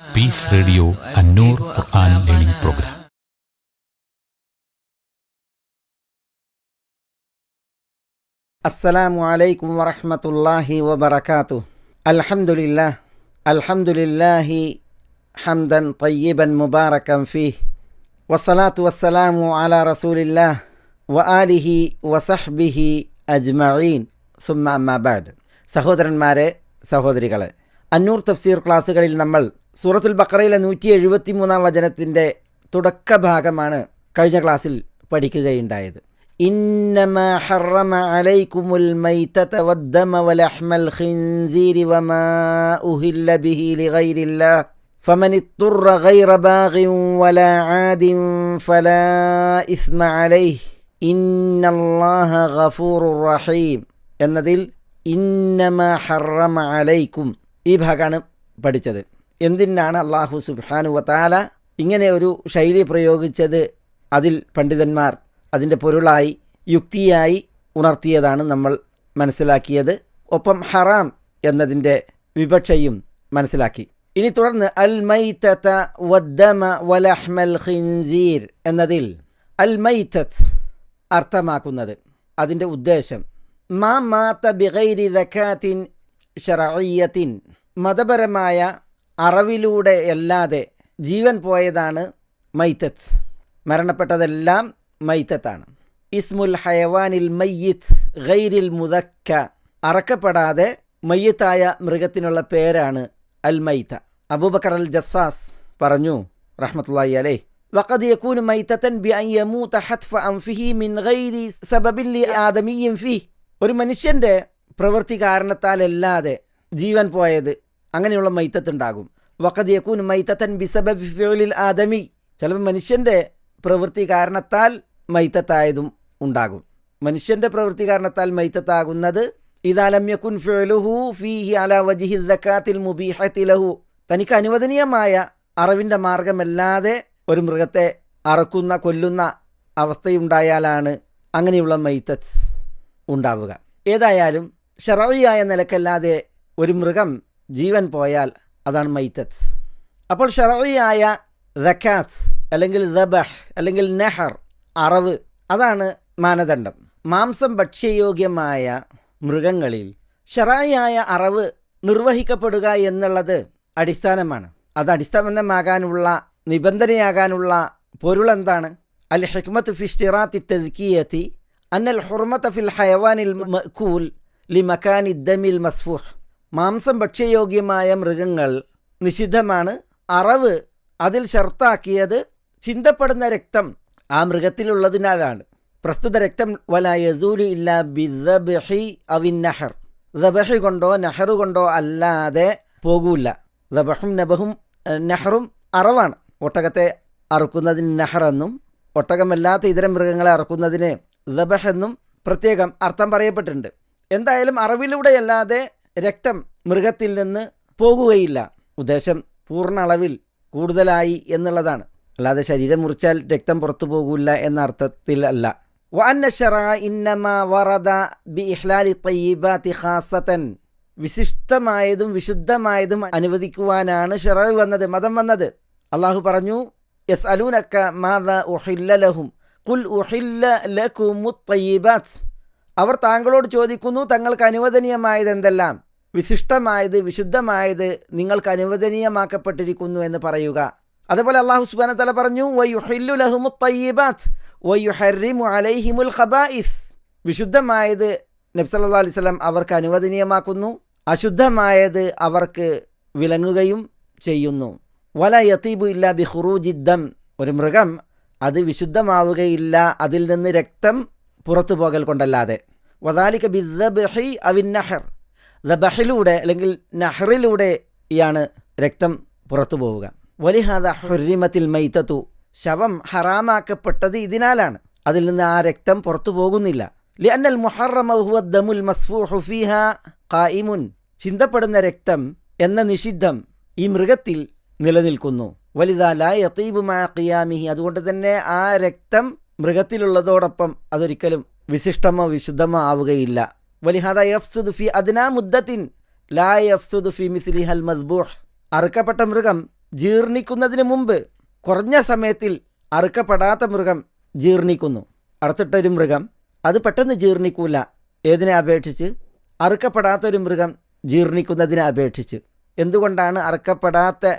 peace radio Annoor Quran learning programme السلام عليكم ورحمة الله وبركاته الحمد لله الحمد لله حمدا طيبا مباركا فيه والصلاة والسلام على رسول الله وآله وصحبه أجمعين ثم أما بعد സഹോദരന്മാരെ സഹോദരികളെ അന്നൂർ തഫ്സീർ ക്ലാസ്സുകളിൽ നമ്മൾ സൂറത്തുൽ ബക്കറയിലെ നൂറ്റി എഴുപത്തി മൂന്നാം വചനത്തിൻ്റെ തുടക്കഭാഗമാണ് കഴിഞ്ഞ ക്ലാസ്സിൽ പഠിക്കുകയുണ്ടായത് إنما حرم عليكم الميتة والدم ولحم الخنزير وما أهل به لغير الله فمن اضطر غير باغ ولا عاد فلا إثم عليه إن الله غفور رحيم എന്നതിൽ ഇന്നമ ഹറമ അലൈക്കും ഈ ഭാഗമാണ് പഠിച്ചത് എന്തിനാണ് അള്ളാഹു സുബാനു വതാല ഇങ്ങനെ ഒരു ശൈലി പ്രയോഗിച്ചത്? അതിൽ പണ്ഡിതന്മാർ അതിന്റെ പൊരുളായി യുക്തിയായി ഉണർത്തിയതാണ് നമ്മൾ മനസ്സിലാക്കിയത്. ഒപ്പം ഹറാം എന്നതിന്റെ വിപക്ഷയും മനസ്സിലാക്കി. ഇനി തുടർന്ന് അൽ മൈത്തത്ത വദ്ദമ വലഹ്മൽ ഖിൻസീർ എന്നതിൽ അൽ മൈത്തത്ത് അർത്ഥമാക്കുന്നത്. അതിന്റെ ഉദ്ദേശം മാ മാത്ത ബിഗൈരി ദക്കാത്തിൻ ഷറയ്യത്തിൻ മതപരമായ അറിവിലൂടെ അല്ലാതെ ജീവൻ പോയതാണ് മൈത്തത്ത് മരണപ്പെട്ടതെല്ലാം മൈത്തത്താണ് ഇസ്മുൽ ഹയവാനിൽ മയ്യിത്ത് ഗൈരിൽ മുദക്ക അറക്കപ്പെടാതെ മയ്യത്തായ മൃഗത്തിനുള്ള പേരാണ് അൽ മൈത്ത അബൂബക്കർ അൽ ജസ്സാസ് പറഞ്ഞു റഹ്മത്തുള്ളാഹി അലൈഹി وقد يكون ميتة بأن يموت حتف أنفه من غير سبب لآدمي فيه ഒരു മനുഷ്യൻ്റെ പ്രവൃത്തി കാരണത്താലല്ലാതെ ജീവൻ പോയത് അങ്ങനെയുള്ള മൈത്തത്തുണ്ടാകും. വക്കത് യക്കൂൻ മൈത്തത്തൻ ബിസബബ് ആദമി. ചിലപ്പോൾ മനുഷ്യന്റെ പ്രവൃത്തി കാരണത്താൽ മൈത്തത്തായതും ഉണ്ടാകും. മനുഷ്യന്റെ പ്രവൃത്തി കാരണത്താൽ മൈത്തത്താകുന്നത് ഇതാലം യക്കുൻ ഫിഉലുഹു ഫീഹി അല വജിഹി ദക്കാത്തിൽ മുബീഹത്തി ലഹു. തനിക്ക് അനുവദനീയമായ അറിവിന്റെ മാർഗമല്ലാതെ ഒരു മൃഗത്തെ അറക്കുന്ന കൊല്ലുന്ന അവസ്ഥയുണ്ടായാലാണ് അങ്ങനെയുള്ള മൈത്തത്ത് ഉണ്ടാവുക. ഏതായാലും ഷറവിയായ നിലക്കല്ലാതെ ഒരു മൃഗം ജീവൻ പോയാൽ അതാണ് മൈത്തത്ത് അപ്പോൾ ഷറിയായ ദക്കാത്ത് അല്ലെങ്കിൽ ദബഹ് അല്ലെങ്കിൽ നെഹർ അറവ് അതാണ് മാനദണ്ഡം. മാംസം ഭക്ഷ്യയോഗ്യമായ മൃഗങ്ങളിൽ ഷറായിയായ അറവ് നിർവഹിക്കപ്പെടുക എന്നുള്ളത് അടിസ്ഥാനമാണ്. അത് അടിസ്ഥാനമാകാനുള്ള നിബന്ധനയാകാനുള്ള പൊരുളെന്താണ് അൽ ഹിക്മത്ത് ഫിഷ്തിറാത്തി തെദ്ക്കിയത്തി അന്നൽ ഹുർമത്ത് ഫിൽ ഹയവാനിൽ മക്കൂൽ ലി മക്കാനി ദമിൽ മസ്ഫൂഹ്. മാംസം ഭക്ഷ്യയോഗ്യമായ മൃഗങ്ങൾ നിഷിദ്ധമാണ്. അറവ് അതിൽ ഷർത്താക്കിയത് ചിന്തപ്പെടുന്ന രക്തം ആ മൃഗത്തിലുള്ളതിനാലാണ്. പ്രസ്തുത രക്തം വല യസൂലു ഇല്ല ബിദബഹി അവിൻ നഹർ. ദബഹി കൊണ്ടോ നഹറു കൊണ്ടോ അല്ലാതെ പോകൂല. ദബഹും നബഹും നഹറും അറവാണ്. ഒട്ടകത്തെ അറുക്കുന്നതിന് നഹറെന്നും ഒട്ടകമല്ലാത്ത ഇതര മൃഗങ്ങളെ അറുക്കുന്നതിന് ദബഹ് എന്നും പ്രത്യേകം അർത്ഥം പറയപ്പെട്ടിട്ടുണ്ട്. എന്തായാലും അറിവിലൂടെയല്ലാതെ രക്തം മൃഗത്തിൽ നിന്ന് പോകുകയില്ല. ഉദ്ദേശം പൂർണ അളവിൽ കൂടുതലായി എന്നുള്ളതാണ്. അല്ലാതെ ശരീരം മുറിച്ചാൽ രക്തം പുറത്തു പോകില്ല എന്ന അർത്ഥത്തിൽ അല്ല. വിശിഷ്ടമായതും വിശുദ്ധമായതും അനുവദിക്കുവാനാണ് ഷെറവ് വന്നത് മതം വന്നത്. അള്ളാഹു പറഞ്ഞു യസ് അലൂനക്ക ഉഹില്ലലഹും ഉഹില്ല അവർ താങ്കളോട് ചോദിക്കുന്നു തങ്ങൾക്ക് അനുവദനീയമായത് എന്തെല്ലാം വിശിഷ്ടമായത് വിശുദ്ധമായത് നിങ്ങൾക്ക് അനുവദനീയമാക്കപ്പെട്ടിരിക്കുന്നു എന്ന് പറയുക. അതുപോലെ അള്ളാഹു സുബാന തല പറഞ്ഞു ഖബായിസ്. വിശുദ്ധമായത് നബ്സല്ലാ അലൈഹി അവർക്ക് അനുവദനീയമാക്കുന്നു അശുദ്ധമായത് അവർക്ക് വിളങ്ങുകയും ചെയ്യുന്നു. വല യത്തീബു ഇല്ല ബി ഖുറൂജിദ്ദം ഒരു മൃഗം അത് വിശുദ്ധമാവുകയില്ല അതിൽ നിന്ന് രക്തം പുറത്തു പോകൽ കൊണ്ടല്ലാതെ. വദാലിക ബിദ്ദബി അവിൻ നഹർ. ദബഹിലൂടെ അല്ലെങ്കിൽ നഹറിലൂടെയാണ് രക്തം പുറത്തു പോവുക. വലിഹാദ ഹുരിമത്തിൽ മൈത്തത്തു ശവം ഹറാമാക്കപ്പെട്ടത് ഇതിനാലാണ്. അതിൽ നിന്ന് ആ രക്തം പുറത്തു പോകുന്നില്ല. ലിയന്നൽ മുഹറമുൽ മസ്ഫൂഹു ഫീഹ ഖായിമുൻ. ചിന്തപ്പെടുന്ന രക്തം എന്ന നിഷിദ്ധം ഈ മൃഗത്തിൽ നിലനിൽക്കുന്നു. വലുതാ ലാ ഖിയാമിഹി. അതുകൊണ്ട് തന്നെ ആ രക്തം മൃഗത്തിലുള്ളതോടൊപ്പം അതൊരിക്കലും വിശിഷ്ടമോ വിശുദ്ധമോ ആവുകയില്ല. ലാ മസ്ബൂഹ് അറുക്കപ്പെട്ട മൃഗം ജീർണിക്കുന്നതിന് മുമ്പ് കുറഞ്ഞ സമയത്തിൽ അറുക്കപ്പെടാത്ത മൃഗം ജീർണിക്കുന്നു. അറുത്തിട്ടൊരു മൃഗം അത് പെട്ടെന്ന് ജീർണിക്കൂല. ഏതിനെ അപേക്ഷിച്ച്? അറുക്കപ്പെടാത്തൊരു മൃഗം ജീർണിക്കുന്നതിനെ അപേക്ഷിച്ച്. എന്തുകൊണ്ടാണ് അറുക്കപ്പെടാത്ത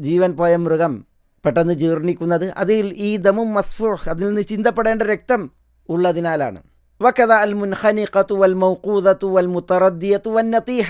ജീവൻ പോയ മൃഗം പെട്ടെന്ന് ജീർണിക്കുന്നത്? അതിൽ ഈ ദമും മസ്ഫൂഹ് അതിൽ നിന്ന് ചിന്തപ്പെടേണ്ട രക്തം ഉള്ളതിനാലാണ്. വക്കത അൽ വൽ മൗഖൂദത്തു വൽ മുത്തറദ്ദിയത്തു വൻ നതീഹ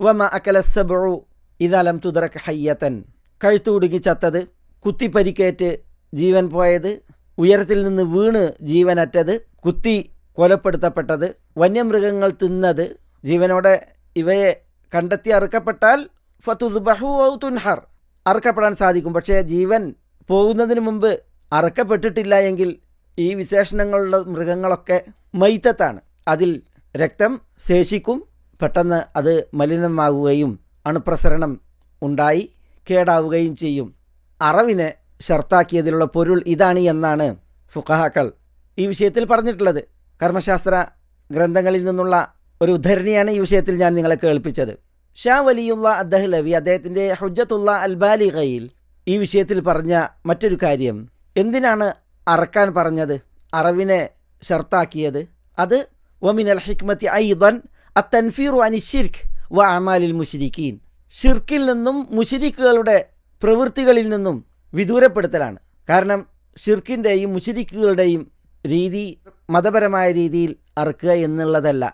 വമ അക്കല സബ്ഉ ഇദാലം തുദറക് ഹയ്യത്തൻ കഴുത്തുകുടുങ്ങി ചത്തത് കുത്തിപ്പരിക്കേറ്റ് ജീവൻ പോയത് ഉയരത്തിൽ നിന്ന് വീണ് ജീവനറ്റത് കുത്തി കൊലപ്പെടുത്തപ്പെട്ടത് വന്യമൃഗങ്ങൾ തിന്നത് ജീവനോടെ ഇവയെ കണ്ടെത്തി അറുക്കപ്പെട്ടാൽ ഫതുദ്ബഹു ഔ തുൻഹർ. അറുക്കപ്പെടാൻ സാധിക്കും പക്ഷേ ജീവൻ പോകുന്നതിന് മുമ്പ് അറുക്കപ്പെട്ടിട്ടില്ല എങ്കിൽ ഈ വിശേഷണങ്ങളുള്ള മൃഗങ്ങളൊക്കെ മൈത്തത്താണ്. അതിൽ രക്തം ശേഷിക്കും. പെട്ടെന്ന് അത് മലിനമാകുകയും അണുപ്രസരണം ഉണ്ടായി കേടാവുകയും ചെയ്യും. അറവിനെ ഷർത്താക്കിയതിലുള്ള പൊരുൾ ഇതാണ് എന്നാണ് ഫുഖഹാക്കൾ ഈ വിഷയത്തിൽ പറഞ്ഞിട്ടുള്ളത്. കർമ്മശാസ്ത്ര ഗ്രന്ഥങ്ങളിൽ നിന്നുള്ള ഒരു ഉദ്ധരണിയാണ് ഈ വിഷയത്തിൽ ഞാൻ നിങ്ങളെ കേൾപ്പിച്ചത്. ഷാ വലിയുള്ള അദ്ദഹ്ലവി അദ്ദേഹത്തിന്റെ ഹുജത്തുള്ള അൽബാലിഖയിൽ ഈ വിഷയത്തിൽ പറഞ്ഞ മറ്റൊരു കാര്യം. എന്തിനാണ് അറക്കാൻ പറഞ്ഞത് അറവിനെ ഷർത്താക്കിയത്. അത് വമിനൽ ഹിക്മത്തി ഐദൻ അത്തൻഫീറു അനി ഷിർക്ക് വ അമാലിൽ മുഷിരിക്കീൻ ഷിർക്കിൽ നിന്നും മുഷിരിക്കുകളുടെ പ്രവൃത്തികളിൽ നിന്നും വിദൂരപ്പെടുത്തലാണ്. കാരണം ഷിർക്കിന്റെയും മുഷിരിക്കുകളുടെയും രീതി മതപരമായ രീതിയിൽ അറുക്കുക എന്നുള്ളതല്ല.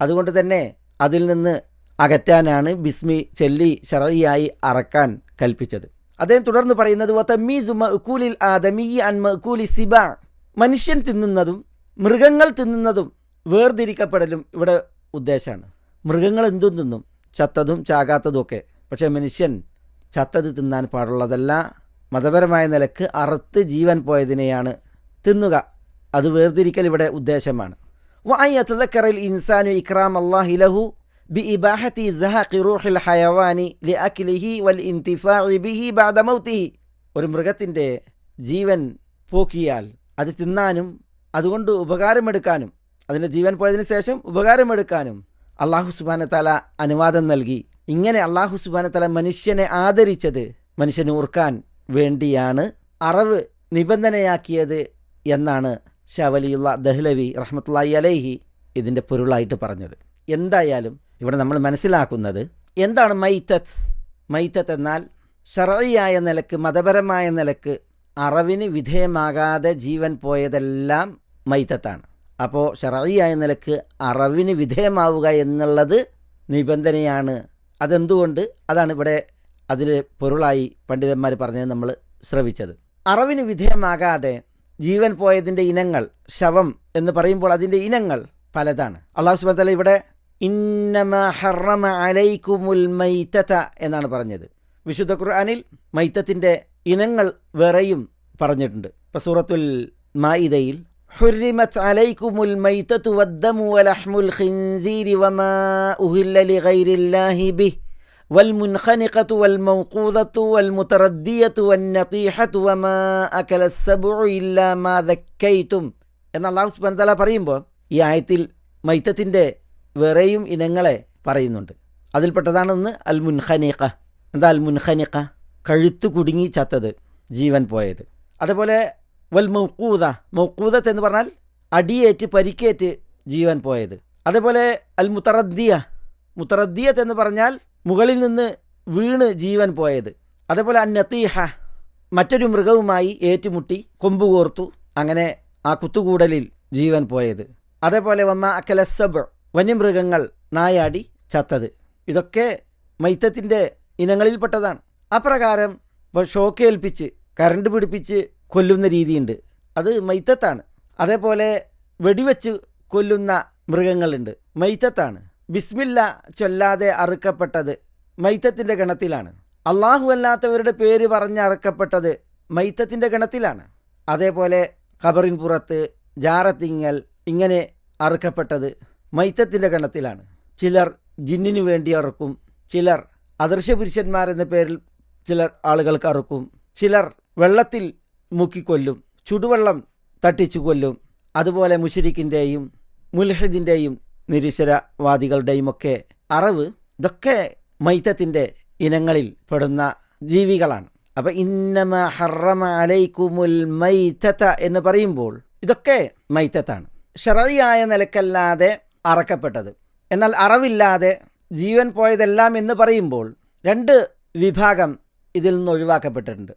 അതുകൊണ്ട് തന്നെ അതിൽ നിന്ന് അകറ്റാനാണ് ബിസ്മി ചെല്ലി ഷറയിയായി അറക്കാൻ കൽപ്പിച്ചത്. അദ്ദേഹം തുടർന്ന് പറയുന്നത് അൻ മനുഷ്യൻ തിന്നുന്നതും മൃഗങ്ങൾ തിന്നുന്നതും വേർതിരിക്കപ്പെടലും ഇവിടെ ഉദ്ദേശമാണ്. മൃഗങ്ങൾ എന്തും തിന്നും ചത്തതും ചാകാത്തതും ഒക്കെ. പക്ഷേ മനുഷ്യൻ ചത്തത് തിന്നാൻ പാടുള്ളതല്ല. മതപരമായ നിലയ്ക്ക് അറുത്ത് ജീവൻ പോയതിനെയാണ് തിന്നുക. അത് വേർതിരിക്കൽ ഇവിടെ ഉദ്ദേശമാണ്. വഅയ്യതക്കറൽ ഇൻസാനു ഇക്രാം അള്ളാഹി ലഹു بإباحة زهق روح الحيوان لأكله والانتفاع به بعد موته ഒരു മൃഗത്തിൻ്റെ ജീവൻ പോക്കിയാൽ അത് തിന്നാനും അതുകൊണ്ട് ഉപകാരമെടുക്കാനും അതിൻ്റെ ജീവൻ പോയതിനു ശേഷം ഉപകാരമെടുക്കാനും അള്ളാഹു സുബാന തല അനുവാദം നൽകി ഇങ്ങനെ അള്ളാഹു സുബാന തല മനുഷ്യനെ ആദരിച്ചത് മനുഷ്യനെ ഓർക്കാൻ വേണ്ടിയാണ് അറവ് നിബന്ധനയാക്കിയത് എന്നാണ് ഷാവലിയുള്ള ദഹ്ലവി റഹ്മത്തുള്ളി അലൈഹി ഇതിൻ്റെ പൊരുളായിട്ട് പറഞ്ഞത് എന്തായാലും ഇവിടെ നമ്മൾ മനസ്സിലാക്കുന്നത് എന്താണ് മൈത്തത്ത്? മൈത്തത്ത് എന്നാൽ ഷറയായ നിലയ്ക്ക് മതപരമായ നിലയ്ക്ക് അറിവിന് വിധേയമാകാതെ ജീവൻ പോയതെല്ലാം മൈത്തത്താണ്. അപ്പോൾ ഷറയായ നിലയ്ക്ക് അറിവിന് വിധേയമാവുക എന്നുള്ളത് നിബന്ധനയാണ്. അതെന്തുകൊണ്ട്? അതാണ് ഇവിടെ അതിൽ പൊരുളായി പണ്ഡിതന്മാർ പറഞ്ഞത് നമ്മൾ ശ്രവിച്ചത്. അറിവിന് വിധേയമാകാതെ ജീവൻ പോയതിന്റെ ഇനങ്ങൾ ശവം എന്ന് പറയുമ്പോൾ അതിന്റെ ഇനങ്ങൾ പലതാണ്. അള്ളാഹു സുബത്തല ഇവിടെ ഇന്നമ ഹറമ അലൈക്കുമുൽ മൈത്തത എന്നാണ് പറഞ്ഞത് വിശുദ്ധ ഖുർആനിൽ മൈത്തത്തിൻ്റെ ഇനങ്ങൾ വേറെയും പറഞ്ഞിട്ടുണ്ട് ഇപ്പോൾ സൂറത്തുൽ മായിദയിൽ حرمت عليكم الميتة والدم ولحم الخنزير وما أهل لغير الله به والمنخنقة والموقوذة والمتردية والنطيحة وما أكل السبع إلا ما ذكيتم എന്ന് അള്ളാഹു സുബാൻ തല പറയുമ്പോൾ ഈ ആയത്തിൽ മൈത്തത്തിൻ്റെ വേറെയും ഇനങ്ങളെ പറയുന്നുണ്ട്. അതിൽപ്പെട്ടതാണെന്ന് അൽ മുൻഖനീഖ എന്താ അൽ മുൻഖനീഖ കഴുത്തു കുടുങ്ങി ചത്തത് ജീവൻ പോയത്. അതുപോലെ വൽ മൗക്കൂത മൗക്കൂദത്ത് എന്ന് പറഞ്ഞാൽ അടിയേറ്റ് പരിക്കേറ്റ് ജീവൻ പോയത്. അതേപോലെ അൽ മുത്തറദ്ദിയ മുത്തറദ്ദിയത്ത് എന്ന് പറഞ്ഞാൽ മുകളിൽ നിന്ന് വീണ് ജീവൻ പോയത്. അതേപോലെ അന്നത്തീഹ മറ്റൊരു മൃഗവുമായി ഏറ്റുമുട്ടി കൊമ്പ് കോർത്തു അങ്ങനെ ആ കുത്തുകൂടലിൽ ജീവൻ പോയത്. അതേപോലെ വമ്മ അക്കലസബ് വന്യമൃഗങ്ങൾ നായാടി ചത്തത്. ഇതൊക്കെ മൈത്തത്തിന്റെ ഇനങ്ങളിൽപ്പെട്ടതാണ്. അപ്രകാരം ഇപ്പോൾ ഷോക്കേൽപ്പിച്ച് കരണ്ട് പിടിപ്പിച്ച് കൊല്ലുന്ന രീതിയുണ്ട്. അത് മൈത്തത്താണ്. അതേപോലെ വെടിവെച്ച് കൊല്ലുന്ന മൃഗങ്ങളുണ്ട്. മൈത്തത്താണ്. ബിസ്മില്ല ചൊല്ലാതെ അറുക്കപ്പെട്ടത് മൈത്തത്തിന്റെ ഗണത്തിലാണ്. അള്ളാഹു അല്ലാത്തവരുടെ പേര് പറഞ്ഞ് അറുക്കപ്പെട്ടത് മൈത്തത്തിന്റെ ഗണത്തിലാണ്. അതേപോലെ ഖബറിൻ പുറത്ത് ജാറത്തിങ്ങൽ ഇങ്ങനെ അറുക്കപ്പെട്ടത് മൈത്തത്തിന്റെ ഗണത്തിലാണ്. ചിലർ ജിന്നിനു വേണ്ടി അറുക്കും ചിലർ അദൃശ്യ പുരുഷന്മാരെന്ന പേരിൽ ചിലർ ആളുകൾക്ക് അറുക്കും ചിലർ വെള്ളത്തിൽ മുക്കിക്കൊല്ലും ചുടുവെള്ളം തട്ടിച്ചു കൊല്ലും അതുപോലെ മുഷരിക്കിന്റെയും മുൽഹിദിന്റെയും നിരീശ്വരവാദികളുടെയും ഒക്കെ അറിവ് ഇതൊക്കെ മൈത്തത്തിന്റെ ഇനങ്ങളിൽ പെടുന്ന ജീവികളാണ്. അപ്പം ഇന്നമ ഹറമ അലൈക്കുമുൽ മൈത്തത്ത എന്ന് പറയുമ്പോൾ ഇതൊക്കെ മൈത്തത്താണ്. ഷറയായ നിലക്കല്ലാതെ അറക്കപ്പെട്ടത്. എന്നാൽ അറവില്ലാതെ ജീവൻ പോയതെല്ലാം എന്ന് പറയുമ്പോൾ രണ്ട് വിഭാഗം ഇതിൽ നിന്ന് ഒഴിവാക്കപ്പെട്ടിട്ടുണ്ട്.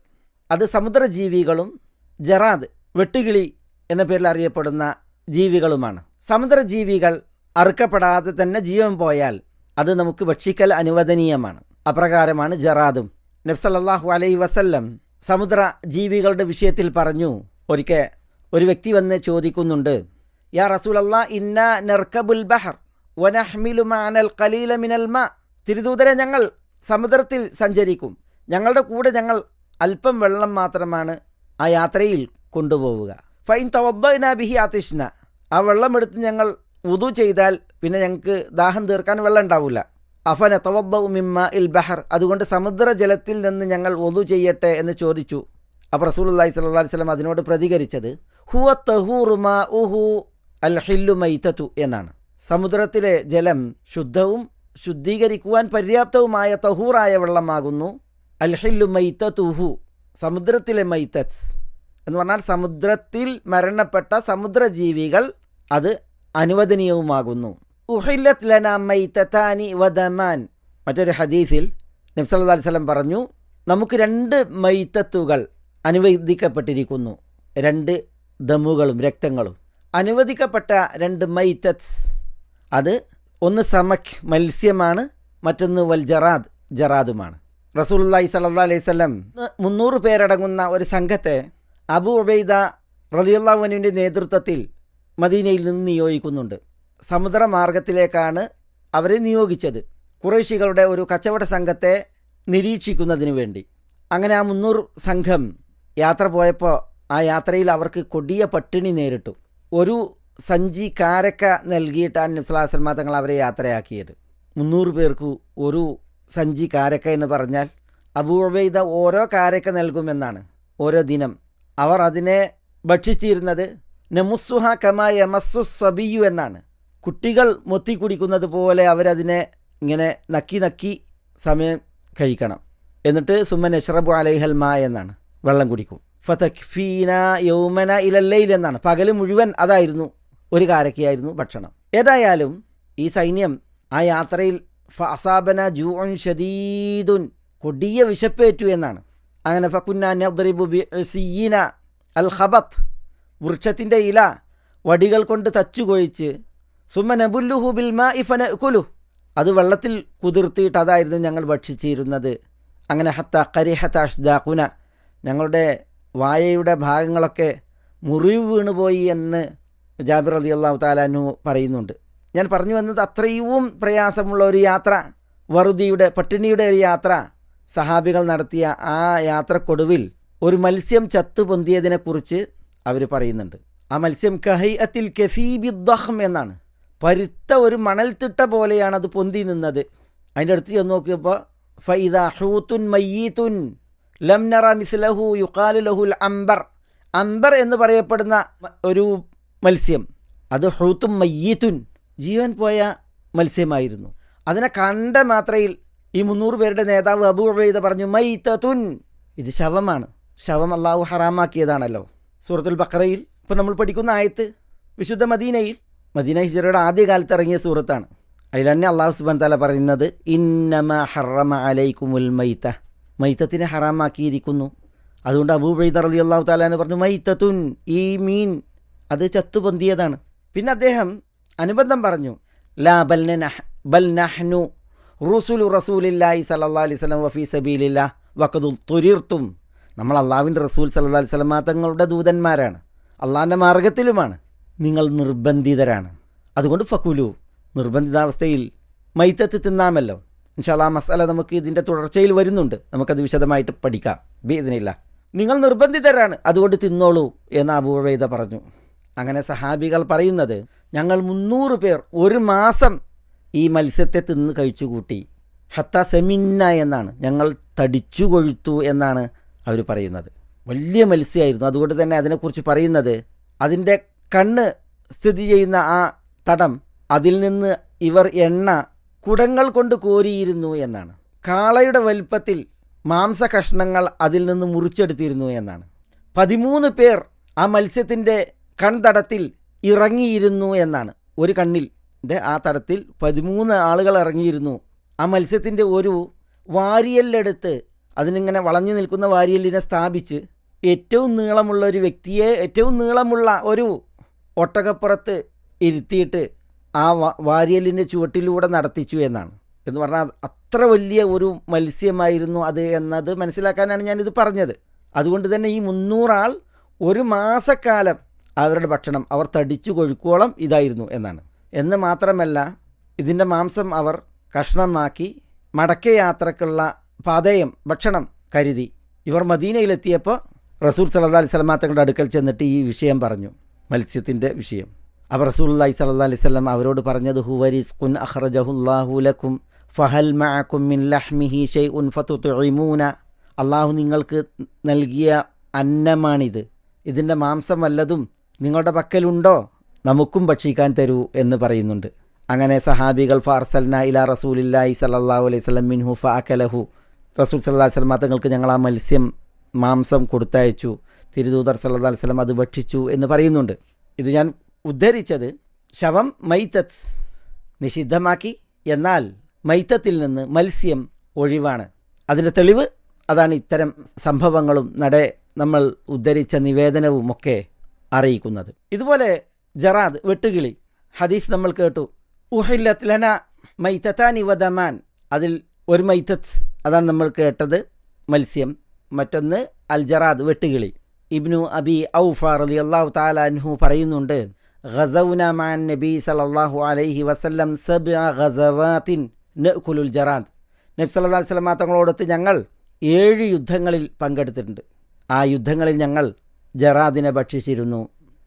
അത് സമുദ്രജീവികളും ജറാദ് വെട്ടുകിളി എന്ന പേരിൽ അറിയപ്പെടുന്ന ജീവികളുമാണ്. സമുദ്രജീവികൾ അറുക്കപ്പെടാതെ തന്നെ ജീവൻ പോയാൽ അത് നമുക്ക് ഭക്ഷിക്കൽ അനുവദനീയമാണ്. അപ്രകാരമാണ് ജറാദും. നബ്സല്ലാഹു അലൈ വസല്ലം സമുദ്ര ജീവികളുടെ വിഷയത്തിൽ പറഞ്ഞു ഒരിക്കൽ ഒരു വ്യക്തി വന്ന് ചോദിക്കുന്നുണ്ട് യാ റസൂലല്ലാ ഇന്ന നർക്കബുൽ ബഹർ വനഹ്മിലുമാനൽ കലീല മിനൽമ തിരുദൂതരെ ഞങ്ങൾ സമുദ്രത്തിൽ സഞ്ചരിക്കും. ഞങ്ങളുടെ കൂടെ ഞങ്ങൾ അല്പം വെള്ളം മാത്രമാണ് ആ യാത്രയിൽ കൊണ്ടുപോവുക. ഫൈൻ തവദ്ദന ബിഹി ആതിഷ്ന. ആ വെള്ളം എടുത്ത് ഞങ്ങൾ ഉദു ചെയ്താൽ പിന്നെ ഞങ്ങൾക്ക് ദാഹം തീർക്കാൻ വെള്ളം ഉണ്ടാവില്ല അഫന തവദ്ദ ഇൽ ബഹർ. അതുകൊണ്ട് സമുദ്ര ജലത്തിൽ നിന്ന് ഞങ്ങൾ ഒതു ചെയ്യട്ടെ എന്ന് ചോദിച്ചു. അപ്പോൾ റസൂലുള്ളാഹി സ്വല്ലല്ലാഹു അലൈഹി വസല്ലം അതിനോട് പ്രതികരിച്ചത് ഹുവ തഹൂറുമാ ഉഹു അൽ ഹില്ലു മൈതതു എന്നാണ്. സമുദ്രത്തിലെ ജലം ശുദ്ധവും ശുദ്ധീകരിക്കുവാൻ പര്യാപ്തവുമായ തഹൂറായ വെള്ളമാകുന്നു. അൽ ഹില്ലു മൈതതുഹു സമുദ്രത്തിലെ മൈത്തത്ത് എന്ന് പറഞ്ഞാൽ സമുദ്രത്തിൽ മരണപ്പെട്ട സമുദ്രജീവികൾ അത് അനുവദനീയവുമാകുന്നു. ഉഹില്ലത് ലന മൈത്തത്താനി വദമാൻ. മറ്റൊരു ഹദീസിൽ നബ്സല്ലാ അലിസ്ലം പറഞ്ഞു നമുക്ക് രണ്ട് മൈത്തത്തുകൾ അനുവദിക്കപ്പെട്ടിരിക്കുന്നു. രണ്ട് ദമുകളും രക്തങ്ങളും. അനുവദിക്കപ്പെട്ട രണ്ട് മൈത്തത്സ് അത് ഒന്ന് സമക് മത്സ്യമാണ് മറ്റൊന്ന് വൽ ജറാദ് ജറാദുമാണ്. റസൂലുള്ളാഹി സല്ലാ അലൈഹി വസല്ലം മുന്നൂറ് പേരടങ്ങുന്ന ഒരു സംഘത്തെ അബു ഉബൈദ റലിയുള്ളവനുവിന്റെ നേതൃത്വത്തിൽ മദീനയിൽ നിന്ന് നിയോഗിക്കുന്നുണ്ട്. സമുദ്രമാർഗത്തിലേക്കാണ് അവരെ നിയോഗിച്ചത്. കുറേശികളുടെ ഒരു കച്ചവട സംഘത്തെ നിരീക്ഷിക്കുന്നതിന് വേണ്ടി. അങ്ങനെ ആ മുന്നൂറ് സംഘം യാത്ര പോയപ്പോൾ ആ യാത്രയിൽ അവർക്ക് കൊടിയ പട്ടിണി നേരിട്ടു. ഒരു സഞ്ചി കാരക്ക നൽകിയിട്ടാണ് നബ്സലാസൽമാ തങ്ങൾ അവരെ യാത്രയാക്കിയത്. മുന്നൂറ് പേർക്ക് ഒരു സഞ്ചി കാരക്ക എന്ന് പറഞ്ഞാൽ അബൂബൈദ ഓരോ കാരക്ക നൽകുമെന്നാണ് ഓരോ ദിനം. അവർ അതിനെ ഭക്ഷിച്ചിരുന്നത് നെമുസുഹ കമ യമസ്സു സബിയു എന്നാണ്. കുട്ടികൾ മൊത്തി കുടിക്കുന്നത് പോലെ അവരതിനെ ഇങ്ങനെ നക്കി നക്കി സമയം കഴിക്കണം. എന്നിട്ട് സുമ്മൻ എഷ്റബു അലൈഹൽമ എന്നാണ് വെള്ളം കുടിക്കും. ഫതക്ഫീന യൗമന ഇലല്ലയിൽ എന്നാണ്. പകൽ മുഴുവൻ അതായിരുന്നു ഒരു കാരക്കയായിരുന്നു ഭക്ഷണം. ഏതായാലും ഈ സൈന്യം ആ യാത്രയിൽ ഫസാബന ജൂൺ ഷദീദുൻ കൊടിയ വിശപ്പേറ്റു എന്നാണ്. അങ്ങനെ ഫക്കുന്ന നദ്രിബു സീന അൽ ഖബത്ത് വൃക്ഷത്തിന്റെ ഇല വടികൾ കൊണ്ട് തച്ചു കൊഴിച്ച് സുമ നബുല്ലുഹു ബിൽ മാ ഇഫന കുലു അത് വെള്ളത്തിൽ കുതിർത്തിയിട്ട് അതായിരുന്നു ഞങ്ങൾ ഭക്ഷിച്ചിരുന്നത്. അങ്ങനെ ഹത്ത കരിഹത്ത അഷ്ദാഖുന ഞങ്ങളുടെ വായയുടെ ഭാഗങ്ങളൊക്കെ മുറിവ് വീണുപോയി എന്ന് ജാബിർ അലി അള്ളാഹു താലാനു പറയുന്നുണ്ട്. ഞാൻ പറഞ്ഞു വന്നത് അത്രയും പ്രയാസമുള്ള ഒരു യാത്ര വറുതിയുടെ പട്ടിണിയുടെ ഒരു യാത്ര സഹാബികൾ നടത്തിയ ആ യാത്രക്കൊടുവിൽ ഒരു മത്സ്യം ചത്തു പൊന്തിയതിനെക്കുറിച്ച് അവർ പറയുന്നുണ്ട്. ആ മത്സ്യം കഹൈ അത്തിൽ കെസീബി ദഹം എന്നാണ്. പരുത്ത ഒരു മണൽത്തിട്ട പോലെയാണ് അത് പൊന്തി നിന്നത്. അതിന്റെ അടുത്ത് ചെന്ന് നോക്കിയപ്പോൾ ഫൈദ ഹൂത്തുൻ മയ്യീത്തുൻ ലം നറ മിസ്ലഹു യുക്കാലു ലഹുൽ അംബർ അംബർ എന്ന് പറയപ്പെടുന്ന ഒരു മത്സ്യം. അത് ഹൂത്തും മയ്യീത്തുൻ. ജീവൻ പോയ മത്സ്യമായിരുന്നു. അതിനെ കണ്ട മാത്രയിൽ ഈ മുന്നൂറ് പേരുടെ നേതാവ് അബൂ പറഞ്ഞു മൈത്തതുൻ ഇത് ശവമാണ്. ശവം അള്ളാഹു ഹറാമാക്കിയതാണല്ലോ. സൂറത്തുൽ ബക്രയിൽ ഇപ്പോൾ നമ്മൾ പഠിക്കുന്ന ആയത്ത് വിശുദ്ധ മദീനയിൽ. മദീന ഹിജറയുടെ ആദ്യകാലത്ത് ഇറങ്ങിയ സൂറത്താണ്. അതിൽ തന്നെ അള്ളാഹു സുബാൻ തല പറയുന്നത് ഇന്നമ ഹറമ അലൈക്കുമുൽ മൈത്ത മൈത്തത്തിനെ ഹറാമാക്കിയിരിക്കുന്നു. അതുകൊണ്ട് അബൂബൈദ അലി അള്ളാഹു താലാന്ന് പറഞ്ഞു മൈത്തത്തുൻ ഈ മീൻ അത് ചത്തുപൊന്തിയതാണ് പിന്നെ അദ്ദേഹം അനുബന്ധം പറഞ്ഞു ലാ ബൽ ബൽ നഹ്നു റുസുലു റസൂലില്ലാഹി സല്ലാ അലൈഹി സ്വലം വഫീ സബീലില്ല വക്കതുൽ തുരിർത്തും നമ്മൾ അള്ളാവിന്റെ റസൂൽ സല്ലാ അലൈഹി സ്വലമാ തങ്ങളുടെ ദൂതന്മാരാണ്. അള്ളാഹിന്റെ മാർഗത്തിലുമാണ് നിങ്ങൾ നിർബന്ധിതരാണ്. അതുകൊണ്ട് ഫക്കുലു നിർബന്ധിതാവസ്ഥയിൽ മൈത്തത്ത് തിന്നാമല്ലോ. ഇൻഷാല്ലാ മസാല നമുക്ക് ഇതിന്റെ തുടർച്ചയിൽ വരുന്നുണ്ട്. നമുക്കത് വിശദമായിട്ട് പഠിക്കാം. ബി നിങ്ങൾ നിർബന്ധിതരാണ്. അതുകൊണ്ട് തിന്നോളൂ എന്ന് അബൂബൈദ പറഞ്ഞു. അങ്ങനെ സഹാബികൾ പറയുന്നത് ഞങ്ങൾ മുന്നൂറ് പേർ ഒരു മാസം ഈ മത്സ്യത്തെ തിന്ന് കഴിച്ചു കൂട്ടി ഹത്ത സെമിന്ന എന്നാണ്. ഞങ്ങൾ തടിച്ചു കൊഴുത്തു എന്നാണ് അവർ പറയുന്നത്. വലിയ മത്സ്യമായിരുന്നു അതുകൊണ്ട് തന്നെ അതിനെക്കുറിച്ച് പറയുന്നത് അതിന്റെ കണ്ണ് സ്ഥിതി ചെയ്യുന്ന ആ തടം അതിൽ നിന്ന് ഇവർ എണ്ണ കുടങ്ങൾ കൊണ്ട് കോരിയിരുന്നു എന്നാണ്. കാളയുടെ മാംസ കഷ്ണങ്ങൾ അതിൽ നിന്ന് മുറിച്ചെടുത്തിരുന്നു എന്നാണ്. പതിമൂന്ന് പേർ ആ മത്സ്യത്തിന്റെ കൺതടത്തിൽ ഇറങ്ങിയിരുന്നു എന്നാണ്. ഒരു കണ്ണിൽ ആ തടത്തിൽ പതിമൂന്ന് ആളുകൾ ഇറങ്ങിയിരുന്നു. ആ മത്സ്യത്തിന്റെ ഒരു വാരിയല്ലെടുത്ത് അതിനിങ്ങനെ വളഞ്ഞു നിൽക്കുന്ന വാരിയലിനെ സ്ഥാപിച്ച് ഏറ്റവും നീളമുള്ള ഒരു വ്യക്തിയെ ഏറ്റവും നീളമുള്ള ഒരു ഒട്ടകപ്പുറത്ത് ഇരുത്തിയിട്ട് ആ വാരിയലിന്റെ ചുവട്ടിലൂടെ നടത്തിച്ചു എന്നാണ്. എന്ന് പറഞ്ഞാൽ അത്ര വലിയ ഒരു മത്സ്യമായിരുന്നു അത് എന്നത് മനസ്സിലാക്കാനാണ് ഞാനിത് പറഞ്ഞത്. അതുകൊണ്ട് തന്നെ ഈ മുന്നൂറാൾ ഒരു മാസക്കാലം അവരുടെ ഭക്ഷണം അവർ തടിച്ചു കൊഴുക്കോളം ഇതായിരുന്നു എന്നാണ്. എന്ന് മാത്രമല്ല ഇതിന്റെ മാംസം അവർ കഷ്ണമാക്കി മടക്കയാത്രക്കുള്ള പാതയം ഭക്ഷണം കരുതി. ഇവർ മദീനയിലെത്തിയപ്പോൾ റസൂൽ സല്ലാ അലൈഹി തങ്ങളുടെ അടുക്കൽ ചെന്നിട്ട് ഈ വിഷയം പറഞ്ഞു മത്സ്യത്തിന്റെ വിഷയം. അപ്പോൾ റസൂല്ലായി സല്ലാ അലൈഹി സ്വലം അവരോട് പറഞ്ഞത് ഹുവരിസ് കുൻ അഹ്റജഹുല്ലാഹുലക്കും ഫഹൽ മഅക്കും മിൻ ലഹ്മിഹി അള്ളാഹു നിങ്ങൾക്ക് നൽകിയ അന്നമാണിത്. ഇതിന്റെ മാംസം വല്ലതും നിങ്ങളുടെ പക്കലുണ്ടോ? നമുക്കും ഭക്ഷിക്കാൻ തരൂ എന്ന് പറയുന്നുണ്ട്. അങ്ങനെ സഹാബികൾ ഫാർസൽന ഇല റസൂലില്ലായി സല്ലാഹു അലൈഹി സ്വലം മിൻഹു ഫഅകലഹു. റസൂൽ സല്ലാ വസല്ലം തങ്ങൾക്ക് ഞങ്ങൾ ആ മത്സ്യം മാംസം കൊടുത്തയച്ചു. തിരുദൂതർ സല്ലാ വസല്ലം അത് ഭക്ഷിച്ചു എന്ന് പറയുന്നുണ്ട്. ഇത് ഞാൻ ഉദ്ധരിച്ചത് ശവം മൈത്തത്ത് നിഷിദ്ധമാക്കി. എന്നാൽ മൈത്തത്തിൽ നിന്ന് മത്സ്യം ഒഴിവാണ്. അതിന്റെ തെളിവ് അതാണ് ഇത്തരം സംഭവങ്ങളും നട നമ്മൾ ഉദ്ധരിച്ച നിവേദനവും ഒക്കെ അറിയിക്കുന്നത്. ഇതുപോലെ ജറാദ് വെട്ടുകിളി ഹദീസ് നമ്മൾ കേട്ടു. ഉഹില്ലത്ത് ലന മൈത്തത്താനി വദമാൻ. അതിൽ ഒരു മൈത്തത്ത് അതാണ് നമ്മൾ കേട്ടത്. മത്സ്യം. മറ്റൊന്ന് അൽ ജറാദ് വെട്ടുകിളി. ഇബ്നു അബി ഔഫ റലി അള്ളാഹു താലാൻഹു പറയുന്നുണ്ട് ഗസൗന النبي صلى الله عليه وسلم سبع غزوات نأكل الجراد നബി സല്ലാ വസല്ലം തങ്ങളോടൊത്ത് ഞങ്ങൾ ഏഴ് യുദ്ധങ്ങളിൽ പങ്കെടുത്തിട്ടുണ്ട്. ആ യുദ്ധങ്ങളിൽ ഞങ്ങൾ ജറാദിനെ ഭക്ഷിച്ചിരുന്നു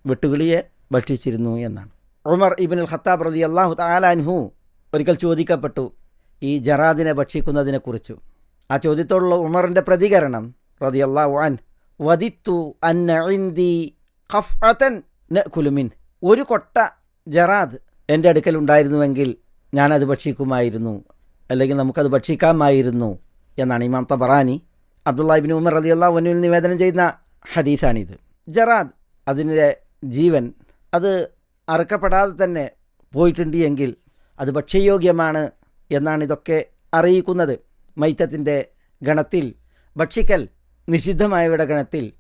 വെട്ടുകിളിയെ ഭക്ഷിച്ചിരുന്നു എന്നാണ്. ഉമർ ഇബിൻ ഖത്താബ് റതി അള്ളാഹു താലാൻഹു ഒരിക്കൽ ചോദിക്കപ്പെട്ടു ഈ ജറാദിനെ ഭക്ഷിക്കുന്നതിനെക്കുറിച്ചു ആ ചോദ്യത്തോടുള്ള ഉമറിന്റെ പ്രതികരണം റതി അള്ളാഹു അൻ വദിത്തു ഖഫ്അതൻ നഅ്കുലുമിൻ ഒരു കൊട്ട ജറാദ് എന്റെ അടുക്കൽ ഉണ്ടായിരുന്നുവെങ്കിൽ ഞാനത് ഭക്ഷിക്കുമായിരുന്നു. അല്ലെങ്കിൽ നമുക്കത് ഭക്ഷിക്കാമായിരുന്നു എന്നാണ് ഇമാം തബറാനി അബ്ദുല്ലാഹിബിൻ ഉമർ റതി ഒന്നിൽ നിവേദനം ചെയ്യുന്ന ഹദീസാണിത്. ജറാദ് അതിന്റെ ജീവൻ അത് അറുക്കപ്പെടാതെ തന്നെ പോയിട്ടുണ്ട് എങ്കിൽ അത് ഭക്ഷ്യയോഗ്യമാണ് എന്നാണ് ഇതൊക്കെ അറിയിക്കുന്നത്. മൈത്തത്തിന്റെ ഗണത്തിൽ ഭക്ഷിക്കൽ നിഷിദ്ധമായവയുടെ ഗണത്തിൽ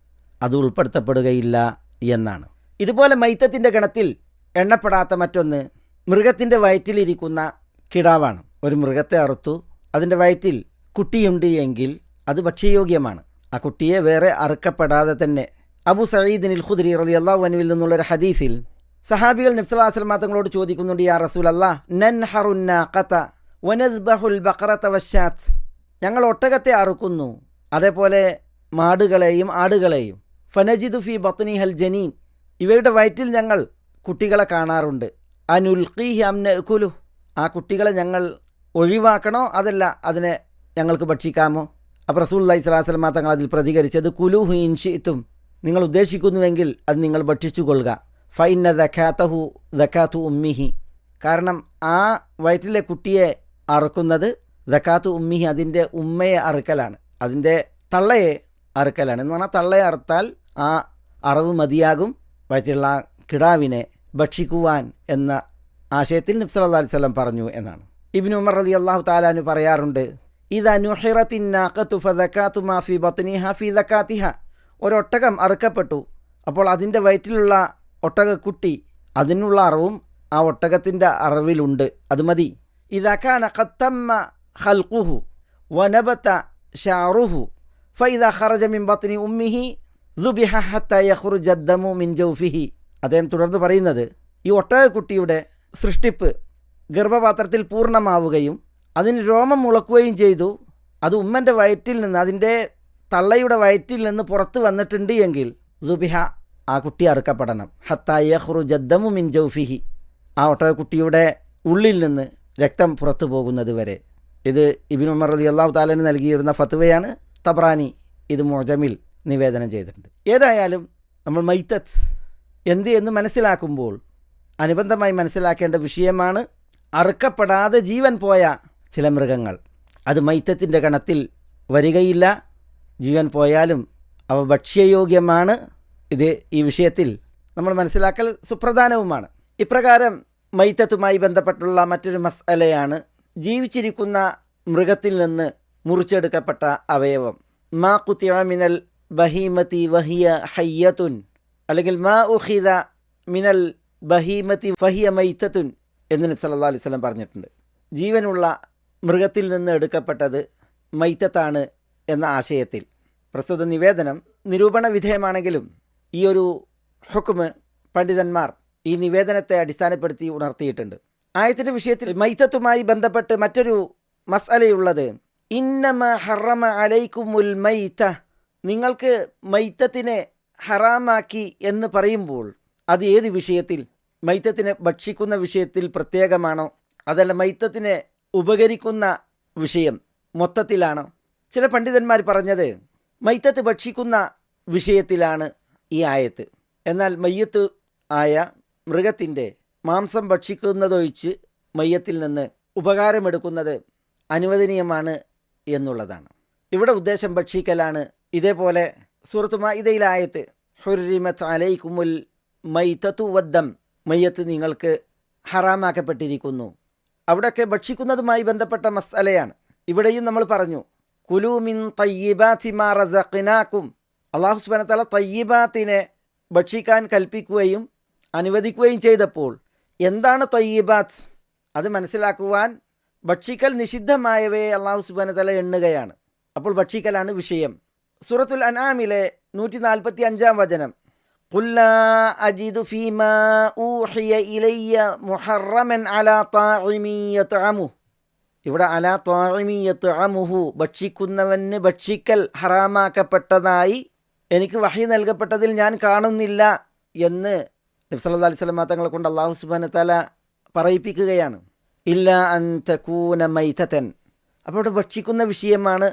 അത് ഉൾപ്പെടുത്തപ്പെടുകയില്ല എന്നാണ്. ഇതുപോലെ മൈത്തത്തിന്റെ ഗണത്തിൽ എണ്ണപ്പെടാത്ത മറ്റൊന്ന് മൃഗത്തിന്റെ വയറ്റിലിരിക്കുന്ന കിടാവാണ്. ഒരു മൃഗത്തെ അറുത്തു അതിന്റെ വയറ്റിൽ കുട്ടിയുണ്ട് എങ്കിൽ അത് ഭക്ഷ്യയോഗ്യമാണ്. ആ കുട്ടിയെ വേറെ അറുക്കപ്പെടാതെ തന്നെ അബു സയ്യിദിനിൽ ഖുദ്രി റലി അള്ളാഹു വനുവിൽ നിന്നുള്ളൊരു ഹദീസിൽ സഹാബികൾ നബ്സലാസ്ലമാ തങ്ങളോട് ചോദിക്കുന്നുണ്ട് യാ റസൂൽ വശാത്ത് ഞങ്ങൾ ഒട്ടകത്തെ അറുക്കുന്നു അതേപോലെ മാടുകളെയും ആടുകളെയും. ഫനജിദുഫി ബത്നി ഹൽ ജനീൻ. ഇവയുടെ വയറ്റിൽ ഞങ്ങൾ കുട്ടികളെ കാണാറുണ്ട്. അനുൽഖീഹി അംന കുലു ആ കുട്ടികളെ ഞങ്ങൾ ഒഴിവാക്കണോ? അതല്ല അതിനെ ഞങ്ങൾക്ക് ഭക്ഷിക്കാമോ? അപ്പോൾ റസൂൽ അലൈഹി സ്വലാസ്ലമ തങ്ങൾ അതിൽ പ്രതികരിച്ചത് കുലുഹു ഇൻഷിത്തും നിങ്ങൾ ഉദ്ദേശിക്കുന്നുവെങ്കിൽ അത് നിങ്ങൾ ഭക്ഷിച്ചു കൊള്ളുക ഫൈന ദഖാത്തഹു ദഖാത്തു ഉമ്മിഹി. കാരണം ആ വയറ്റിലെ കുട്ടിയെ അറുക്കുന്നത് ദക്കാത്തു ഉമ്മിഹി അതിന്റെ ഉമ്മയെ അറുക്കലാണ്. അതിന്റെ തള്ളയെ അറുക്കലാണ്. എന്ന് പറഞ്ഞാൽ തള്ളയെ അറുത്താൽ ആ അറവ് മതിയാകും. വയറ്റിലുള്ള കിടാവിനെ ഭക്ഷിക്കുവാൻ എന്ന ആശയത്തിൽ നബ്സ് അലൈഹി അലിസ്ലം പറഞ്ഞു എന്നാണ്. ഇബിൻ ഉമർ അലി അള്ളാഹു താലാനു പറയാറുണ്ട് ഒരൊട്ടകം അറുക്കപ്പെട്ടു. അപ്പോൾ അതിന്റെ വയറ്റിലുള്ള ഒട്ടകക്കുട്ടി അതിനുള്ള അറിവും ആ ഒട്ടകത്തിന്റെ അറിവിലുണ്ട്. അത് മതി. ഇതാക്കാൻ ഖത്തമ്മ ഖൽഖുഹു വനബത്ത ഷാറുഹു ഫൈദ ഖറജ മിൻ ബത്നി ഉമ്മിഹി അദ്ദേഹം തുടർന്ന് പറയുന്നത് ഈ ഒട്ടകക്കുട്ടിയുടെ സൃഷ്ടിപ്പ് ഗർഭപാത്രത്തിൽ പൂർണമാവുകയും അതിന് രോമം മുളക്കുകയും ചെയ്തു. അത് ഉമ്മന്റെ വയറ്റിൽ നിന്ന് അതിന്റെ തള്ളയുടെ വയറ്റിൽ നിന്ന് പുറത്ത് വന്നിട്ടുണ്ട് എങ്കിൽ ദുബിഹ ആ കുട്ടി അറുക്കപ്പെടണം. ഹത്ത യഹ്റു ജദ്ദമു മിൻ ജൗഫിഹി. ആ ഒട്ടകക്കുട്ടിയുടെ ഉള്ളിൽ നിന്ന് രക്തം പുറത്തു പോകുന്നത് വരെ. ഇത് ഇബിൻ ഉമർ റതി അള്ളാഹു താലന് നൽകിയിരുന്ന ഫത്വയാണ് തബ്രാനി ഇത് മൊജമിൽ നിവേദനം ചെയ്തിട്ടുണ്ട്. ഏതായാലും നമ്മൾ മൈത്തത്ത് എന്ത് എന്ന് മനസ്സിലാക്കുമ്പോൾ അനുബന്ധമായി മനസ്സിലാക്കേണ്ട വിഷയമാണ് അറുക്കപ്പെടാതെ ജീവൻ പോയ ചില മൃഗങ്ങൾ. അത് മൈത്തത്തിന്റെ ഗണത്തിൽ വരികയില്ല. ജീവൻ പോയാലും അവ ഭക്ഷ്യയോഗ്യമാണ്. ഇത് ഈ വിഷയത്തിൽ നമ്മൾ മനസ്സിലാക്കൽ സുപ്രധാനവുമാണ്. ഇപ്രകാരം മൈത്തത്തുമായി ബന്ധപ്പെട്ടുള്ള മറ്റൊരു മസലയാണ് ജീവിച്ചിരിക്കുന്ന മൃഗത്തിൽ നിന്ന് മുറിച്ചെടുക്കപ്പെട്ട അവയവം. മാ കുത്തിയ മിനൽ ബഹീമത്തി വഹിയ ഹയ്യത്തുൻ. അല്ലെങ്കിൽ മാ ഉഹിദ മിനൽ ബഹീമത്തി വഹിയ മൈത്തത്തുൻ എന്ന് നബി സല്ലല്ലാഹു അലൈഹി വസല്ലം പറഞ്ഞിട്ടുണ്ട്. ജീവനുള്ള മൃഗത്തിൽ നിന്ന് എടുക്കപ്പെട്ടത് മൈത്തത്താണ് എന്ന ആശയത്തിൽ. പ്രസ്തുത നിവേദനം നിരൂപണ വിധേയമാണെങ്കിലും ഈ ഒരു ഹുക്കുമ് പണ്ഡിതന്മാർ ഈ നിവേദനത്തെ അടിസ്ഥാനപ്പെടുത്തി ഉണർത്തിയിട്ടുണ്ട്. ആയത്തിന്റെ വിഷയത്തിൽ മൈത്തത്തുമായി ബന്ധപ്പെട്ട് മറ്റൊരു മസ്അലയുള്ളത് ഇന്നമ ഹറമ അലൈക്കുമുൽ മൈത്ത നിങ്ങൾക്ക് മൈത്തത്തിനെ ഹറാമാക്കി എന്ന് പറയുമ്പോൾ അത് ഏത് വിഷയത്തിൽ? മൈത്തത്തിനെ ഭക്ഷിക്കുന്ന വിഷയത്തിൽ പ്രത്യേകമാണോ? അതല്ല മൈത്തത്തിനെ ഉപകരിക്കുന്ന വിഷയം മൊത്തത്തിലാണോ? ചില പണ്ഡിതന്മാർ പറഞ്ഞത് മൈത്തത്ത് ഭക്ഷിക്കുന്ന വിഷയത്തിലാണ് ഈ ആയത്ത്. എന്നാൽ മയ്യത്ത് ആയ മൃഗത്തിന്റെ മാംസം ഭക്ഷിക്കുന്നതൊഴിച്ച് മയ്യത്തിൽ നിന്ന് ഉപകാരമെടുക്കുന്നത് അനുവദനീയമാണ് എന്നുള്ളതാണ്. ഇവിടെ ഉദ്ദേശം ഭക്ഷിക്കലാണ് ഇതേപോലെ സൂറത്ത് മായിദയിലെ ആയത്ത് ഹുരിമത്ത് അലൈക്കുമുൽ മൈത്തത്തു വദ്ദം മയ്യത്ത് നിങ്ങൾക്ക് ഹറാമാക്കപ്പെട്ടിരിക്കുന്നു. അവിടെയൊക്കെ ഭക്ഷിക്കുന്നതുമായി ബന്ധപ്പെട്ട മസലയാണ്. ഇവിടെയും നമ്മൾ പറഞ്ഞു കുലൂമിൻ തയ്യിബാത്തി മാ റസഖ്നാക്കും അള്ളാഹു സുബനത്തല തയ്യിബാത്തിനെ ഭക്ഷിക്കാൻ കൽപ്പിക്കുകയും അനുവദിക്കുകയും ചെയ്തപ്പോൾ എന്താണ് തയ്യബാത്ത്? അത് മനസ്സിലാക്കുവാൻ ഭക്ഷിക്കൽ നിഷിദ്ധമായവയെ അള്ളാഹു സുബാന തല എണ്ണുകയാണ്. അപ്പോൾ ഭക്ഷിക്കലാണ് വിഷയം. സൂറത്തുൽ അനാമിലെ നൂറ്റി നാൽപ്പത്തി അഞ്ചാം വചനം قل لا أجد فيما أوحي إلي محرما على طاعم يطعمه ഇവിടെ അല ത്വാമിയത്ത് അമുഹു ഭക്ഷിക്കുന്നവന് ഭക്ഷിക്കൽ ഹറാമാക്കപ്പെട്ടതായി എനിക്ക് വഹി നൽകപ്പെട്ടതിൽ ഞാൻ കാണുന്നില്ല എന്ന് നബ്സല്ലാ അലൈഹി സ്വലം തങ്ങളെ കൊണ്ട് അള്ളാഹു സുബാന തല പറയിപ്പിക്കുകയാണ് ഇല്ല അന്തകൂന മൈതൻ അപ്പോൾ ഇവിടെ ഭക്ഷിക്കുന്ന വിഷയമാണ്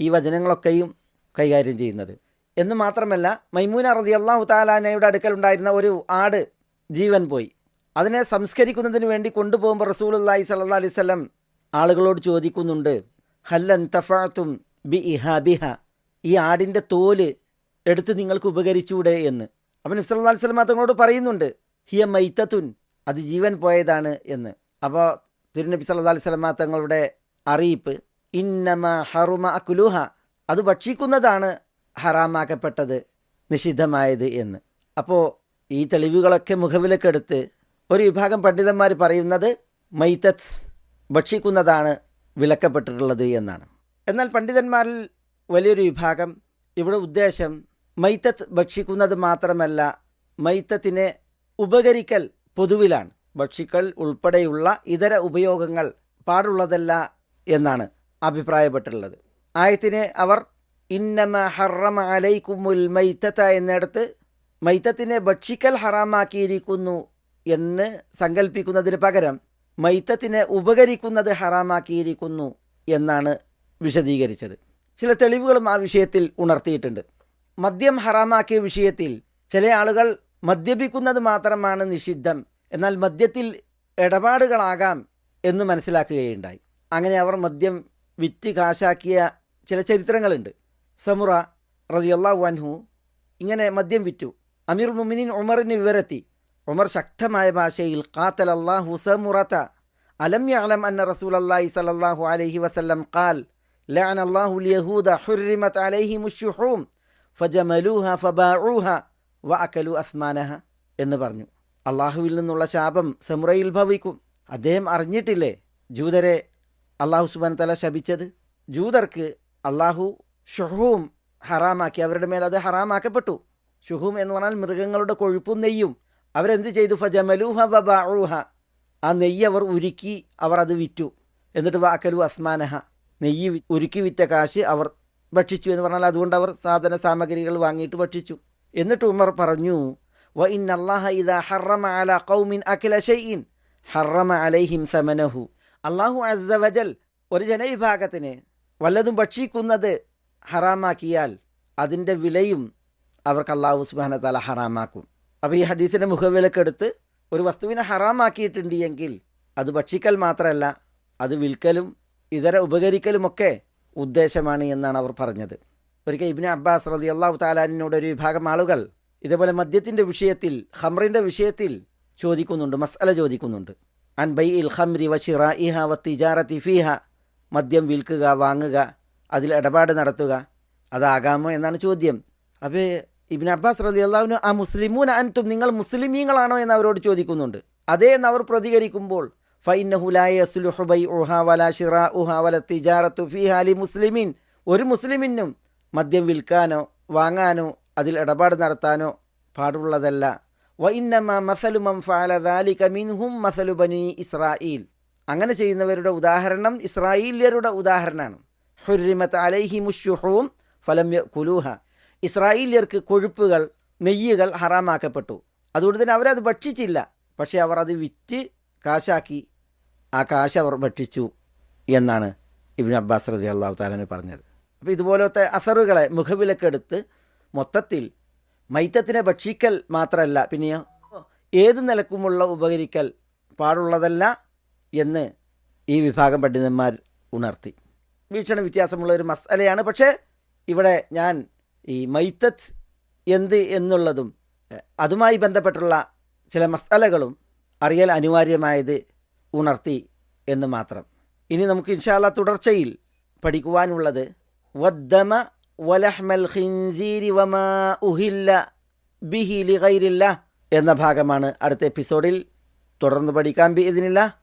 ഈ വചനങ്ങളൊക്കെയും കൈകാര്യം ചെയ്യുന്നത്. എന്ന് മാത്രമല്ല മൈമൂന റതി അള്ളാഹു താലാനയുടെ അടുക്കലുണ്ടായിരുന്ന ഒരു ആട് ജീവൻ പോയി. അതിനെ സംസ്കരിക്കുന്നതിന് വേണ്ടി കൊണ്ടുപോകുമ്പോൾ റസൂലുല്ലാഹി സല്ലാ അലൈഹി സ്വലം ആളുകളോട് ചോദിക്കുന്നുണ്ട് ഹല്ലൻ തഫാത്തും ബി ഇഹ ബിഹ? ഈ ആടിന്റെ തോൽ എടുത്ത് നിങ്ങൾക്ക് ഉപകരിച്ചൂടെ എന്ന്. അപ്പം നബ്സ് അല്ലാ സ്വലമ തങ്ങളോട് പറയുന്നുണ്ട് ഹിയ മൈത്തത്തുൻ അത് ജീവൻ പോയതാണ് എന്ന്. അപ്പോൾ തിരുനബി സല്ലാ അലൈഹി സ്വലമ തങ്ങളുടെ അറിയിപ്പ് ഇന്നമ ഹറുമ അക്കുലുഹ അത് ഭക്ഷിക്കുന്നതാണ് ഹറാമാക്കപ്പെട്ടത് നിഷിദ്ധമായത് എന്ന്. അപ്പോൾ ഈ തെളിവുകളൊക്കെ മുഖവിലക്കെടുത്ത് ഒരു വിഭാഗം പണ്ഡിതന്മാർ പറയുന്നത് മൈത്തത്ത് ഭക്ഷിക്കുന്നതാണ് വിലക്കപ്പെട്ടിട്ടുള്ളത് എന്നാണ്. എന്നാൽ പണ്ഡിതന്മാരിൽ വലിയൊരു വിഭാഗം ഇവിടെ ഉദ്ദേശം മൈത്തത്ത് ഭക്ഷിക്കുന്നത് മാത്രമല്ല മൈത്തത്തിനെ ഉപകരിക്കൽ പൊതുവിലാണ്. ഭക്ഷിക്കൽ ഉൾപ്പെടെയുള്ള ഇതര ഉപയോഗങ്ങൾ പാടുള്ളതല്ല എന്നാണ് അഭിപ്രായപ്പെട്ടിട്ടുള്ളത്. ആയത്തിനെ അവർ ഇന്നമ ഹറമ അലൈക്കുമുൽ മൈത്തത്ത എന്നിടത്ത് മൈത്തത്തിനെ ഭക്ഷിക്കൽ ഹറാമാക്കിയിരിക്കുന്നു എന്ന് സങ്കല്പിക്കുന്നതിന് പകരം മൈത്തത്തിനെ ഉപകരിക്കുന്നത് ഹറാമാക്കിയിരിക്കുന്നു എന്നാണ് വിശദീകരിച്ചത്. ചില തെളിവുകളും ആ വിഷയത്തിൽ ഉണർത്തിയിട്ടുണ്ട്. മദ്യം ഹറാമാക്കിയ വിഷയത്തിൽ ചില ആളുകൾ മദ്യപിക്കുന്നത് മാത്രമാണ് നിഷിദ്ധം എന്നാൽ മദ്യത്തിൽ ഇടപാടുകളാകാം എന്ന് മനസ്സിലാക്കുകയുണ്ടായി. അങ്ങനെ അവർ മദ്യം വിറ്റ് കാശാക്കിയ ചില ചരിത്രങ്ങളുണ്ട്. സമുറ റതിയല്ലാഹു അൻഹു ഇങ്ങനെ മദ്യം വിറ്റു. അമീർ മുമിനിൻ ഉമറിന് വിവരത്തി. ഉമർ ശക്തമായ ഭാഷയിൽ ഖാത്തൽ അള്ളാഹു സമുറത്ത അലം യഅലം അന്ന റസൂൽ അള്ളാഹി സലല്ലാഹു അലൈഹി വസല്ലം ഖാൽ ലഅന അല്ലാഹു യഹൂദ ഹുരിമത് അലൈഹിം ഷുഹൂം ഫജമലൂഹ ഫബാഊഹ വഅക്കലു അസ്മാനഹ എന്ന് പറഞ്ഞു. അള്ളാഹുവിൽ നിന്നുള്ള ശാപം സമുറയിൽ ഭവിക്കും. അദ്ദേഹം അറിഞ്ഞിട്ടില്ലേ ജൂതരെ അള്ളാഹു സുബാൻ തല ശപിച്ചത്? ജൂതർക്ക് അള്ളാഹു ഷുഹൂം ഹറാമാക്കി അവരുടെ മേൽ അത് ഹറാമാക്കപ്പെട്ടു. ഷുഹൂം എന്ന് പറഞ്ഞാൽ മൃഗങ്ങളുടെ കൊഴുപ്പും നെയ്യും. അവരെന്ത് ചെയ്തു? ഫജമലൂഹ വബാഊഹ ആ നെയ്യ് അവർ ഉരുക്കി അവർ അത് വിറ്റു. എന്നിട്ട് വാക്കലു അസ്മാനഹ. നെയ്യ് ഉരുക്കി വിറ്റ കാശ് അവർ ഭക്ഷിച്ചു എന്ന് പറഞ്ഞാൽ അതുകൊണ്ട് അവർ സാധന സാമഗ്രികൾ വാങ്ങിയിട്ട് ഭക്ഷിച്ചു. എന്നിട്ട് ഉമർ പറഞ്ഞു വ ഇൻ അള്ളാഹ ഇദാ ഹറമ അല കൗമിൻ അഖില ഷൈഇൻ ഹറമ അലൈഹിം സമനഹു. അള്ളാഹു അസ്സവജൽ ഒരു ജനവിഭാഗത്തിന് വല്ലതും ഭക്ഷിക്കുന്നത് ഹറാമാക്കിയാൽ അതിന്റെ വിലയും അവർക്ക് അള്ളാഹു സുബാന തല ഹറാമാക്കും. അപ്പോൾ ഈ ഹദീസിന്റെ മുഖവിലക്കെടുത്ത് ഒരു വസ്തുവിനെ ഹറാമാക്കിയിട്ടുണ്ട് എങ്കിൽ അത് ഭക്ഷിക്കൽ മാത്രമല്ല അത് വിൽക്കലും ഇതര ഉപകരിക്കലുമൊക്കെ ഉദ്ദേശമാണ് എന്നാണ് അവർ പറഞ്ഞത്. ഒരിക്കൽ ഇബിന് അബ്ബാസ് റതി അള്ളാഹു താലാനിനോട് ഒരു വിഭാഗം ആളുകൾ ഇതേപോലെ മദ്യത്തിന്റെ വിഷയത്തിൽ ഹംറിന്റെ വിഷയത്തിൽ ചോദിക്കുന്നുണ്ട് മസ്അല ചോദിക്കുന്നുണ്ട്. അൻ ബൈ ഇൽ ഹംരി വഷിറ ഇഹ വ തിഫിഹ ഫീഹ മദ്യം വിൽക്കുക വാങ്ങുക അതിൽ ഇടപാട് നടത്തുക അതാകാമോ എന്നാണ് ചോദ്യം. അപ്പോൾ ഇബിൻ അബ്ബാസ് റലി അള്ളാഹുവിന് ആ മുസ്ലിമൂൻ അൻതും നിങ്ങൾ മുസ്ലിമീങ്ങളാണോ എന്ന് അവരോട് ചോദിക്കുന്നുണ്ട്. അതേ എന്ന് അവർ പ്രതികരിക്കുമ്പോൾ മുസ്ലിമീൻ. ഒരു മുസ്ലിമിനും മദ്യം വിൽക്കാനോ വാങ്ങാനോ അതിൽ ഇടപാട് നടത്താനോ പാടുള്ളതല്ല. വ മസലുമം ഫാലദാലിക മിൻഹും മസലു ബനി ഇസ്രായേൽ അങ്ങനെ ചെയ്യുന്നവരുടെ ഉദാഹരണം ഇസ്രായേല്യരുടെ ഉദാഹരണമാണ്. ഹുരിമത്ത് അലൈഹി മുഷുഹവും ഫലം കുലൂഹ ഇസ്രായേല്യർക്ക് കൊഴുപ്പുകൾ നെയ്യുകൾ ഹറാമാക്കപ്പെട്ടു. അതുകൊണ്ട് തന്നെ അവരത് ഭക്ഷിച്ചില്ല. പക്ഷേ അവർ അത് വിറ്റ് കാശാക്കി ആ കാശ് അവർ ഭക്ഷിച്ചു എന്നാണ് ഇബിൻ അബ്ബാസ് റതി അള്ളാഹു താലാന് പറഞ്ഞത്. അപ്പോൾ ഇതുപോലത്തെ അസറുകളെ മുഖവിലക്കെടുത്ത് മൊത്തത്തിൽ മൈത്തത്തിനെ ഭക്ഷിക്കൽ മാത്രമല്ല പിന്നെയോ ഏത് നിലക്കുമുള്ള ഉപകരിക്കൽ പാടുള്ളതല്ല എന്ന് ഈ വിഭാഗം പണ്ഡിതന്മാർ ഉണർത്തി. വീക്ഷണ വ്യത്യാസമുള്ള ഒരു മസലയാണ്. പക്ഷേ ഇവിടെ ഞാൻ ഈ മൈത്തത്ത് എന്ത് എന്നുള്ളതും അതുമായി ബന്ധപ്പെട്ടുള്ള ചില മസലകളും അറിയൽ അനിവാര്യമായത് ഉണർത്തി എന്ന് മാത്രം. ഇനി നമുക്ക് ഇൻഷാല്ല തുടർച്ചയിൽ പഠിക്കുവാനുള്ളത് വദ്ദമ വലഹ്മൽ ഖിൻസീരി വമാ ഉഹില്ല ബിഹി ലിഗൈരില്ല എന്ന ഭാഗമാണ് അടുത്ത എപ്പിസോഡിൽ. തുടർന്ന് പഠിക്കാൻ ബി ഇതിനില്ല